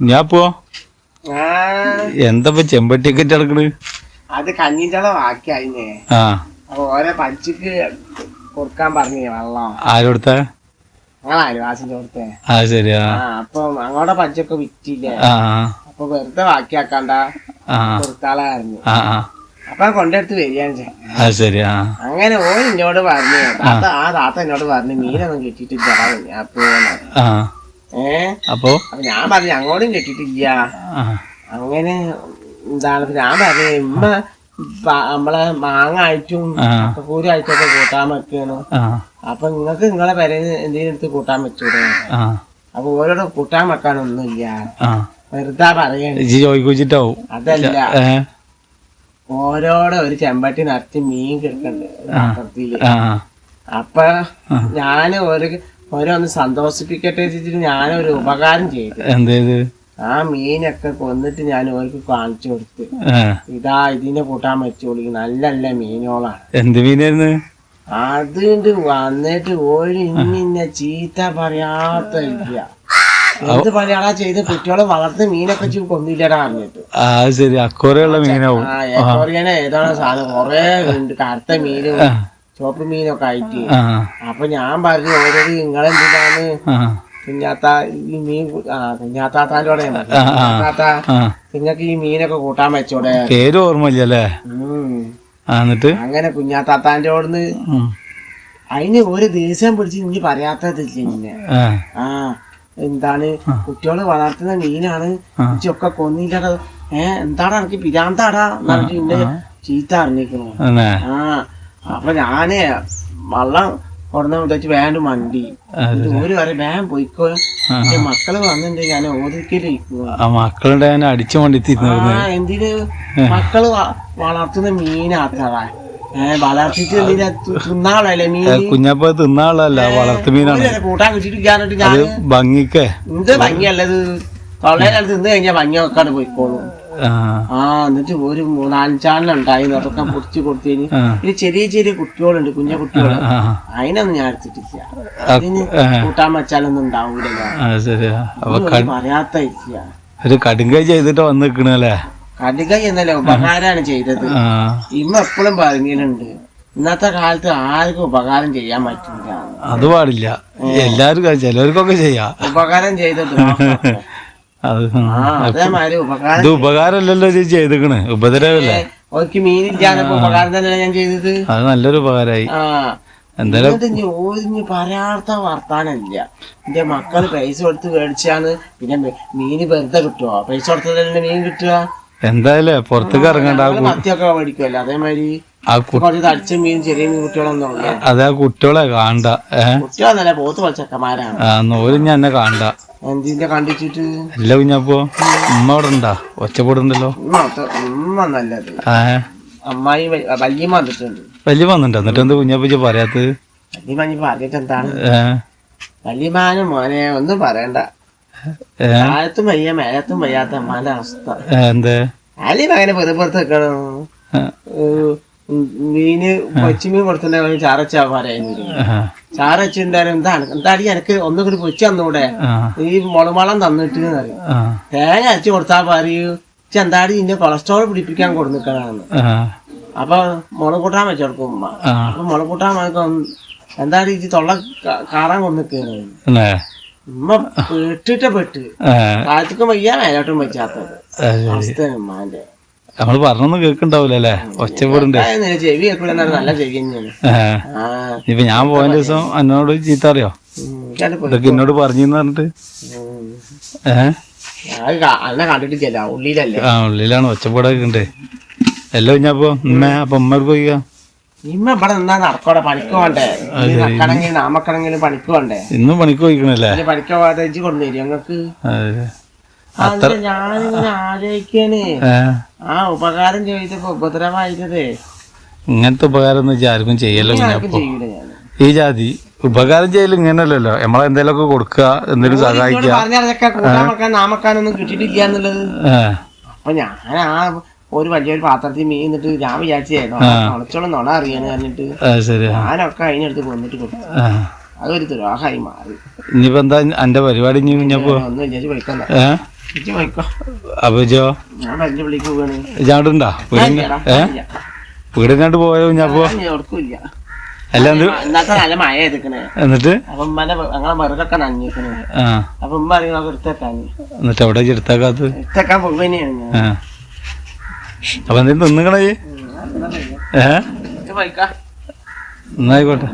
ഞാൻ പോ എന്താ ചെമ്പട്ടിയൊക്കെ കിടക്കണ് അത് ആ. അപ്പൊ ഓരോ പച്ചക്ക് കൊടുക്കാൻ പറഞ്ഞേ വെള്ളം. ആരോടുത്ത? ഞങ്ങൾ അയൽവാസിന്റെ കൊടുത്തേ ആ ശരിയാ അപ്പൊ വിറ്റില്ലേ? അപ്പൊ വെറുതെ ബാക്കിയാക്കാണ്ട കൊടുത്താളായിരുന്നു. അപ്പൊ കൊണ്ടെടുത്ത് വരികയാണ് അങ്ങനെ ഓൻ എന്നോട് പറഞ്ഞു താത്ത ആ താത്ത എന്നോട് പറഞ്ഞു മീനൊന്നും കിട്ടിയിട്ടില്ല ഏ അപ്പോ അപ്പൊ? ഞാൻ പറഞ്ഞു അങ്ങോട്ടും കെട്ടിട്ടില്ല അങ്ങനെ എന്താണ് ഞാൻ പറഞ്ഞു ഇമ്മ നമ്മളെ മാങ്ങ അയച്ചും കൂരി അയച്ചൊക്കെ കൂട്ടാൻ വെക്കാണ്. അപ്പൊ നിങ്ങക്ക് നിങ്ങളെ പേരെ എന്തെങ്കിലും എടുത്ത് കൂട്ടാൻ വെച്ചൂടെ അപ്പൊ ഓരോട് കൂട്ടാൻ വെക്കാനൊന്നുമില്ല. വെറുതെ പറയണ്ട ഇജ്ജ് ചോദിക്കുച്ചിട്ടാവും. അതല്ല. ഓരോടെ ഒരു ചെമ്പട്ടി നിറച്ച് മീൻ കിടക്കണ്ട് അപ്പൊ ഞാൻ ഒരു ഓരോന്ന് സന്തോഷിപ്പിക്കട്ടെ വെച്ചിട്ട് ഞാനൊരു ഉപകാരം ചെയ്തു. എന്തേത്? ആ മീനൊക്കെ കൊന്നിട്ട് ഞാൻ ഓർക്ക് കാണിച്ചു കൊടുത്ത്. ഇതാ ഇതിനെ കൂട്ടാൻ വെച്ചോളി നല്ല നല്ല മീനോളാണ്. എന്ത് മീനായിരുന്നു? അതുകൊണ്ട് വന്നിട്ട് ഒരു ഇന്ന ചീത്ത പറയാത്ത ഇല്ല. എന്ത് പറയാടാ ചെയ്ത്? കുട്ടികളെ വളർത്ത് മീനൊക്കെ ചൂ കൊന്നില്ലടാ പറഞ്ഞിട്ട്. ആ ശരി. അക്കോറയുള്ള മീനാവും. ഏതാണ് സാധനം? കൊറേ കറുത്ത മീനും. ചുവപ്പ് മീനൊക്കെ ആയിട്ട് അപ്പൊ ഞാൻ പറഞ്ഞു ഓരോ നിങ്ങളെന്തിനാണ്? ആ. കുഞ്ഞാത്ത ഈ മീൻ കുഞ്ഞാത്താത്താന്റെ നിങ്ങക്ക് നിങ്ങൾക്ക് ഈ മീനൊക്കെ കൂട്ടാൻ വെച്ചോടെ? പേര് ഓർമ്മയില്ലല്ലേ. എന്നിട്ട്? അങ്ങനെ കുഞ്ഞാത്താത്താന്റെ അവിടുന്ന് ഉം. അതിന് ഒരു ദേശം പിടിച്ച് ഇനി പറയാത്തതില്ല ഇന്നെ. ആ. എന്താണ്? കുട്ടികൾ വളർത്തുന്ന മീനാണ്. ഒക്കെ കൊന്നില്ലട. ഏഹ് എന്താടാ എനിക്ക് പിരാന്താടാ? എന്നിട്ട് ഇന്നെ ചീത്ത അറിഞ്ഞിക്കണു ആ. അപ്പൊ ഞാൻ വള്ളം കൊടുന്ന വെച്ച് വേണ്ട മണ്ടി. ഒരു വരെ വേഗം പോയിക്കോ. എന്റെ മക്കൾ വന്നിട്ടുണ്ട് ഞാൻ ഓതിക്കലിരിക്കുന്നു ആ മക്കളുടെ അടിച്ചു ആ എന്തിന്? മക്കൾ വളർത്തുന്ന മീനാത്തടാ ഏ വളർത്തിട്ട് എന്തിനാ തി- മീൻ? കുഞ്ഞപ്പ തിന്നാളല്ല വളർത്തു മീനാണ്. കൂട്ടാൻ ഞാൻ ഭംഗിക്കേ. എന്ത് ഭംഗിയല്ലത്? തൊള്ളയിലത് തിന്ന് കഴിഞ്ഞാൽ ഭംഗി വെക്കാണ്ട് പോയിക്കോളും. ആ. എന്നിട്ട് ഒരു മൂന്നാലഞ്ചാണെന്നുണ്ടായി അതൊക്കെ പൊടിച്ചു കൊടുത്തതിന്. പിന്നെ ചെറിയ ചെറിയ കുട്ടികളുണ്ട് കുഞ്ഞ കുട്ടികൾ അതിനൊന്നും ഞാൻ എടുത്തിട്ടില്ല. അതിന് കൂട്ടാൻ വെച്ചാലൊന്നും ഉണ്ടാവൂല പറയാത്ത ഒരു കടുങ്കൈ ചെയ്തിട്ട് വന്ന് നിക്കണല്ലേ കടുകൈ എന്നല്ല ഉപകാരമാണ് ചെയ്തത്. ഇമ്മ എപ്പോഴും പറഞ്ഞിട്ടുണ്ട് ഇന്നത്തെ കാലത്ത് ആർക്കും ഉപകാരം ചെയ്യാൻ പറ്റില്ല. അത് പാടില്ല. എല്ലാവർക്കും ചിലവർക്കൊക്കെ ചെയ്യാം. ഉപകാരം ചെയ്തിട്ട് അത് ഇത് ഉപകാരമല്ലല്ലോ ഇത് ചെയ്തേക്കണ്. ഉപദ്രവല്ലേ? ഓർക്ക് മീനില്ലാന്നപ്പോ ഉപകാരം തന്നെയാണ് ഞാൻ ചെയ്തത്? അത് നല്ലൊരു ഉപകാരമായി എന്തായാലും ഓരിഞ്ഞ് പറയാത്ത വർത്താനല്ല. എന്റെ മക്കൾ പൈസ കൊടുത്ത് മേടിച്ചാണ്. പിന്നെ മീന് വെറുതെ കിട്ടുമോ പൈസ കൊടുത്തതല്ലേ മീൻ കിട്ടുക? എന്തായാലും പുറത്തേക്ക് ഇറങ്ങണ്ട മത്തിയൊക്കെ മേടിക്കുമല്ലോ അതേമാതിരി ഇല്ല. ആ കുട്ടികളെ കാണണ്ട. കുട്ടികളെന്നല്ല പോത്ത് പൊളിച്ചക്കന്മാരാണ് ആ നോരും ഞാൻ കാണണ്ട. എന്തിന്റെ കണ്ടിച്ചിട്ട്? അല്ല കുഞ്ഞപ്പോ ഉമ്മ അവിടെ ഉണ്ടാ ഒച്ചപ്പെടുണ്ടല്ലോ ഉമ്മ നല്ലത്. ഏ അമ്മായി വലിയ വന്നിട്ടുണ്ട്. വലിയ എന്നിട്ട് എന്ത് കുഞ്ഞപ്പച്ച പറയാത്തത്? വലിയ പറഞ്ഞിട്ട് എന്താണ്? വലിയ മോനെ ഒന്നും പറയണ്ട. താഴത്തും വയ്യ മേലത്തും വയ്യാത്ത അമ്മാന്റെ അവസ്ഥ. എന്തേ? അലി പെരുപ്പുറത്ത് വെക്കണം മീന് കൊച്ചുമീൻ കൊടുത്തിട്ടുണ്ടെങ്കിൽ ചാറച്ച പറയുന്നത് ചാറച്ച എന്തായാലും എന്താണ് എന്താടി എനിക്ക് ഒന്നും കൂടി പൊച്ചു തന്നൂടെ? ഈ മുളമളം തന്നിട്ട് പറയും തേങ്ങ അരച്ചു കൊടുത്താ പറയൂ "ഇജ്ജ് എന്താടി ഇന്നെ കൊളസ്ട്രോൾ പിടിപ്പിക്കാൻ കൊടുന്നിക്കണെന്ന് ആ, അപ്പൊ മുളക് കൂട്ടാൻ വെച്ചെടുക്കും ഉമ്മ. ആ. അപ്പൊ മുളക് കൂട്ടാൻ വെക്കും എന്താടി ഇജ്ജ് തൊള്ള കാറാൻ കൊടുന്നിക്കാണ് എന്നേ, ഉമ്മ പെട്ടിട്ട് പെട്ട്. കാലത്തേക്ക് വയ്യ മേലോട്ടും വെച്ചാത്തത് ഉമ്മാന്റെ. നമ്മൾ പറഞ്ഞൊന്നും കേൾക്കണ്ടാവൂലല്ലേ ഒച്ചപ്പെടുണ്ട്. അതായത് ചെവി കേൾക്കൂല നല്ല ചെവി ഇപ്പൊ ഞാൻ പോയ ദിവസം എന്നോട് ചീത്ത അറിയോ. ഇതൊക്കെ എന്നോട് പറഞ്ഞു പറഞ്ഞിട്ട്. ഏഹ് ആ ഉള്ളിലാണ് ഒച്ചപ്പാടൊക്കെ ഉണ്ട്. എല്ലാം കുഞ്ഞപ്പോ ഉമ്മ അപ്പൊ ഉമ്മർക്ക് പോയിക്കാ? ഇമ്മ ഇവിടെ നിന്നാ നടക്കോടെ പണിക്ക് പോണ്ടേ? പണിക്ക് പോണ്ടേ? ഇന്നും പണിക്ക് പോയിക്കണല്ലേ? പണിക്ക് പോകാതെ കൊണ്ടുവരും. അതിന് ഞാനിങ്ങനെ ആലോചിക്കാണ് ഏ, ആ ഉപകാരം ചോദിച്ചപ്പോ ഉപദ്രവായിരുന്നതേ ഇങ്ങനത്തെ ഉപകാരം ഒന്നും വെച്ചാൽ ആർക്കും ചെയ്യല്ലോ ഈ ജാതി ഉപകാരം ചെയ്യലും ഇങ്ങനല്ലല്ലോ. നമ്മളെ കൊടുക്കുക എന്തെങ്കിലും സഹായിക്കുക. നാമക്കാനൊന്നും കിട്ടിയിട്ടില്ല എന്നുള്ളത്. അപ്പൊ ഞാൻ ആ ഒരു വലിയൊരു പാത്രത്തിൽ മീൻ എന്നിട്ട് ഞാൻ വിചാരിച്ചായിരുന്നു നുണച്ചോളം നുണ അറിയാന്ന് പറഞ്ഞിട്ട് ഞാനൊക്കെ അതിനടുത്ത് കൊന്നിട്ട് കൊടുത്തു. അതൊരു ദുരാഹായി മാറി. ഇനിയിപ്പോ എന്താ എന്റെ പരിപാടി ഒന്നും വിചാരിച്ച് പോയിക്കോ അപ്പൊ വീടിന്? ഏ? വീടിനാണ്ട് പോയോ ഞാൻ ഓർക്കില്ല അല്ല നല്ല മഴ എന്നിട്ട്? എന്നിട്ട് അവിടെ എടുത്താക്കാത്ത അപ്പൊ എന്തെങ്കിലും തിന്നുകണേ ഏ? എന്നായിക്കോട്ടെ